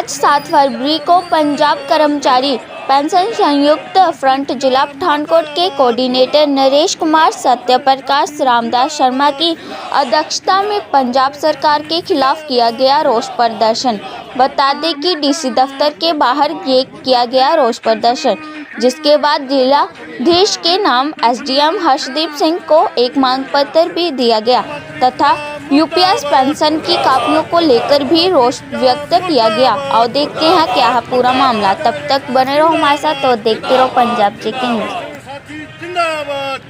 आज सात फरवरी को पंजाब कर्मचारी पेंशन संयुक्त फ्रंट जिला पठानकोट के कोऑर्डिनेटर नरेश कुमार सत्य प्रकाश रामदास शर्मा की अध्यक्षता में पंजाब सरकार के खिलाफ किया गया रोष प्रदर्शन। बता दें कि डीसी दफ्तर के बाहर ये किया गया रोष प्रदर्शन, जिसके बाद जिलाधीश के नाम एसडीएम हर्षदीप सिंह को एक मांग पत्र भी दिया गया तथा यूपीएस पेंशन की कापियों को लेकर भी रोष व्यक्त किया गया और देखते हैं क्या है पूरा मामला तब तक बने रहो हमारे साथ और देखते रहो पंजाब चेकिंग न्यूज़ ਸਾਥੀ ਜਿੰਦਾਬਾਦ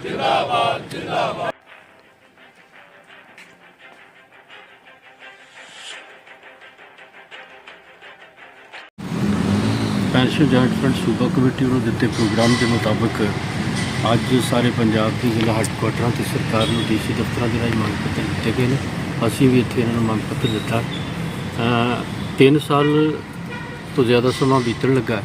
ਪੈਨਸ਼ਨ ਜੁਆਇੰਟ ਫਰੰਟ ਸੂਬਾ ਕਮੇਟੀ ਵੱਲੋਂ ਦਿੱਤੇ ਪ੍ਰੋਗਰਾਮ ਦੇ ਮੁਤਾਬਕ ਅੱਜ ਸਾਰੇ ਪੰਜਾਬ ਦੀ ਜ਼ਿਲ੍ਹਾ ਹੈੱਡਕੁਆਟਰਾਂ ਤੇ ਸਰਕਾਰ ਨੂੰ ਡੀਸੀ ਦਫ਼ਤਰਾਂ ਦੇ ਰਾਹੀਂ ਮੰਗ ਪੱਤਰ ਦਿੱਤੇ ਗਏ ਨੇ। ਅਸੀਂ ਵੀ ਇੱਥੇ ਇਹਨਾਂ ਨੂੰ ਮੰਗ ਪੱਤਰ ਦਿੱਤਾ। ਅ, ਤਿੰਨ ਸਾਲ ਤੋਂ ਜ਼ਿਆਦਾ ਸਮਾਂ ਬੀਤਣ ਲੱਗਾ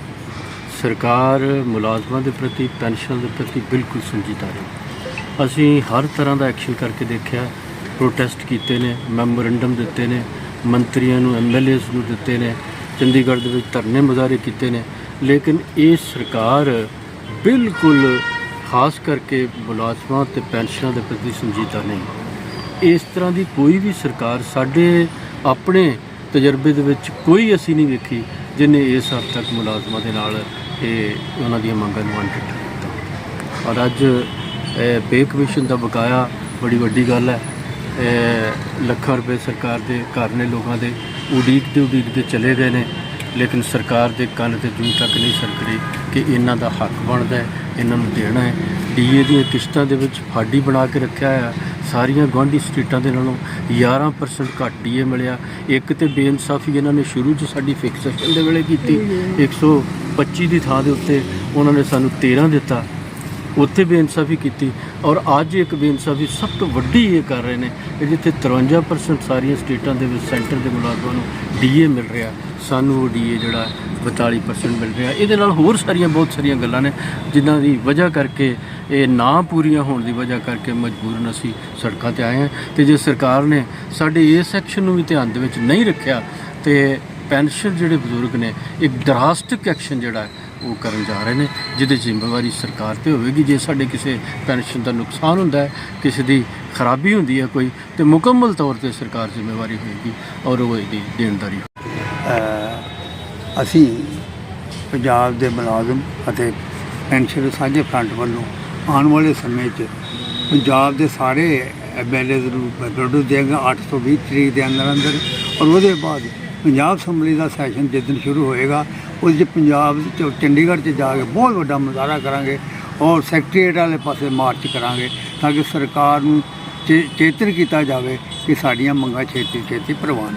ਸਰਕਾਰ ਮੁਲਾਜ਼ਮਾਂ ਦੇ ਪ੍ਰਤੀ ਪੈਨਸ਼ਨ ਦੇ ਪ੍ਰਤੀ ਬਿਲਕੁਲ ਸੰਜੀਦਾ ਰਹੀ ਅਸੀਂ ਹਰ ਤਰ੍ਹਾਂ ਦਾ ਐਕਸ਼ਨ ਕਰਕੇ ਦੇਖਿਆ। ਪ੍ਰੋਟੈਸਟ ਕੀਤੇ ਨੇ ਮੈਮੋਰੈਂਡਮ ਦਿੱਤੇ ਨੇ ਮੰਤਰੀਆਂ ਨੂੰ ਐਮਐਲਏਸ ਨੂੰ ਦਿੱਤੇ ਨੇ ਚੰਡੀਗੜ੍ਹ ਦੇ ਵਿੱਚ ਧਰਨੇ ਮੁਜ਼ਾਹਰੇ ਕੀਤੇ ਨੇ। ਲੇਕਿਨ ਇਹ ਸਰਕਾਰ ਬਿਲਕੁਲ ਖਾਸ ਕਰਕੇ ਮੁਲਾਜ਼ਮਾਂ ਤੇ ਪੈਨਸ਼ਨਾਂ ਦੇ ਪ੍ਰਤੀ ਸੰਜੀਦਾ ਨਹੀਂ। ਇਸ ਤਰ੍ਹਾਂ ਦੀ ਕੋਈ ਵੀ ਸਰਕਾਰ ਸਾਡੇ ਆਪਣੇ ਤਜਰਬੇ ਦੇ ਵਿੱਚ ਕੋਈ ਅਸੀਂ ਨਹੀਂ ਵੇਖੀ ਜਿਨੇ ਇਸ ਹੱਦ ਤੱਕ ਮੁਲਾਜ਼ਮਾਂ ਦੇ ਨਾਲ ਇਹ ਉਹਨਾਂ ਦੀਆਂ ਮੰਗਾਂ ਨੂੰ ਅਣਡਿੱਠਾ ਕੀਤਾ ਔਰ ਅੱਜ ਪੇ ਕਮਿਸ਼ਨ ਦਾ ਬਕਾਇਆ ਬੜੀ ਵੱਡੀ ਗੱਲ ਹੈ। ਲੱਖਾਂ ਰੁਪਏ ਸਰਕਾਰ ਦੇ ਘਰ ਨੇ ਲੋਕਾਂ ਦੇ ਉਡੀਕਦੇ ਉਡੀਕਦੇ ਚਲੇ ਗਏ ਨੇ। ਲੇਕਿਨ ਸਰਕਾਰ ਦੇ ਕੰਨ ਤੇ ਜੂੰ ਤੱਕ ਨਹੀਂ ਸਰਕੜੀ ਕਿ ਇਹਨਾਂ ਦਾ ਹੱਕ ਬਣਦਾ ਹੈ ਇਹਨਾਂ ਨੂੰ ਦੇਣਾ ਹੈ। ਡੀਏ ਦੀਆਂ ਕਿਸ਼ਤਾਂ ਦੇ ਵਿੱਚ ਫਾਡੀ ਬਣਾ ਕੇ ਰੱਖਿਆ ਹੈ ਸਾਰੀਆਂ ਗੁਆਂਢੀ ਸਟੇਟਾਂ ਦੇ ਨਾਲੋਂ 11% ਘੱਟ ਡੀਏ ਮਿਲਿਆ। ਇੱਕ ਤੇ ਬੇਇਨਸਾਫੀ ਇਹਨਾਂ ਨੇ ਸ਼ੁਰੂ 'ਚ ਸਾਡੀ ਫਿਕਸੇਸ਼ਨ ਦੇ ਵੇਲੇ ਕੀਤੀ। 125 ਦੀ ਥਾਂ ਦੇ ਉੱਤੇ ਉਹਨਾਂ ਨੇ ਸਾਨੂੰ 13 ਦਿੱਤਾ। ਉੱਥੇ ਬੇਇਨਸਾਫੀ ਕੀਤੀ ਔਰ ਅੱਜ ਇੱਕ ਬੇਇਨਸਾਫੀ ਸਭ ਤੋਂ ਵੱਡੀ ਇਹ ਕਰ ਰਹੇ ਨੇ ਕਿ ਜਿੱਥੇ 53% ਸਾਰੀਆਂ ਸਟੇਟਾਂ ਦੇ ਵਿੱਚ ਸੈਂਟਰ ਦੇ ਮੁਲਾਜ਼ਮਾਂ ਨੂੰ ਡੀਏ ਮਿਲ ਰਿਹਾ, ਸਾਨੂੰ ਉਹ ਡੀਏ ਜਿਹੜਾ ਹੈ 42% ਮਿਲ ਰਿਹਾ। ਇਹਦੇ ਨਾਲ ਹੋਰ ਸਾਰੀਆਂ, ਬਹੁਤ ਸਾਰੀਆਂ ਗੱਲਾਂ ਨੇ ਜਿਨ੍ਹਾਂ ਦੀ ਵਜ੍ਹਾ ਕਰਕੇ ਇਹ ਨਾ ਪੂਰੀਆਂ ਹੋਣ ਦੀ ਵਜ੍ਹਾ ਕਰਕੇ ਮਜਬੂਰਨ ਅਸੀਂ ਸੜਕਾਂ ਤੇ ਆਏ ਹਾਂ ਤੇ ਜੇ ਸਰਕਾਰ ਨੇ ਸਾਡੇ ਇਸ ਸੈਕਸ਼ਨ ਨੂੰ ਵੀ ਧਿਆਨ ਦੇ ਵਿੱਚ ਨਹੀਂ ਰੱਖਿਆ ਤੇ ਪੈਨਸ਼ਨ ਜਿਹੜੇ ਬਜ਼ੁਰਗ ਨੇ, ਇੱਕ ਡਰਾਸਟਿਕ ਐਕਸ਼ਨ ਜਿਹੜਾ ਹੈ ਉਹ ਕਰਨ ਜਾ ਰਹੇ ਨੇ ਜਿਹਦੇ ਜ਼ਿੰਮੇਵਾਰੀ ਸਰਕਾਰ ਤੇ ਹੋਵੇਗੀ। ਜੇ ਸਾਡੇ ਕਿਸੇ ਪੈਨਸ਼ਨ ਦਾ ਨੁਕਸਾਨ ਹੁੰਦਾ ਹੈ ਕਿਸੇ ਦੀ ਖਰਾਬੀ ਹੁੰਦੀ ਹੈ ਕੋਈ ਤੇ ਮੁਕੰਮਲ ਤੌਰ ਤੇ ਸਰਕਾਰ ਜ਼ਿੰਮੇਵਾਰੀ ਹੋਏਗੀ ਔਰ ਉਹ ਇਹਦੀ ਦੇਣਦਾਰੀ ਅ, ਅਸੀਂ ਪੰਜਾਬ ਦੇ ਮੁਲਾਜ਼ਮ ਅਤੇ ਪੈਨਸ਼ਨ ਸਾਂਝੇ ਫਰੰਟ ਵੱਲੋਂ ਆਉਣ ਵਾਲੇ ਸਮੇਂ 'ਚ ਪੰਜਾਬ ਦੇ ਸਾਰੇ ਐਮਐਲਏ ਨੂੰ ਨੋਟਿਸ ਦੇਗਾ 820 ਤਰੀਕ ਦੇ ਅੰਦਰ ਅੰਦਰ ਔਰ ਉਹਦੇ ਬਾਅਦ ਪੰਜਾਬ ਅਸੈਂਬਲੀ ਦਾ ਸੈਸ਼ਨ ਜਿਸ ਦਿਨ ਸ਼ੁਰੂ ਹੋਏਗਾ ਉਹਦੇ 'ਚ ਪੰਜਾਬ 'ਚ ਚੰਡੀਗੜ੍ਹ 'ਚ ਜਾ ਕੇ ਬਹੁਤ ਵੱਡਾ ਮੁਜ਼ਾਹਰਾ ਕਰਾਂਗੇ ਔਰ ਸੈਕਟਰੀਏਟ ਵਾਲੇ ਪਾਸੇ ਮਾਰਚ ਕਰਾਂਗੇ ਤਾਂ ਕਿ ਸਰਕਾਰ ਨੂੰ ਚੇ- ਚੇਤਨ ਕੀਤਾ ਜਾਵੇ ਕਿ ਸਾਡੀਆਂ ਮੰਗਾਂ ਛੇਤੀ ਛੇਤੀ ਪ੍ਰਵਾਨ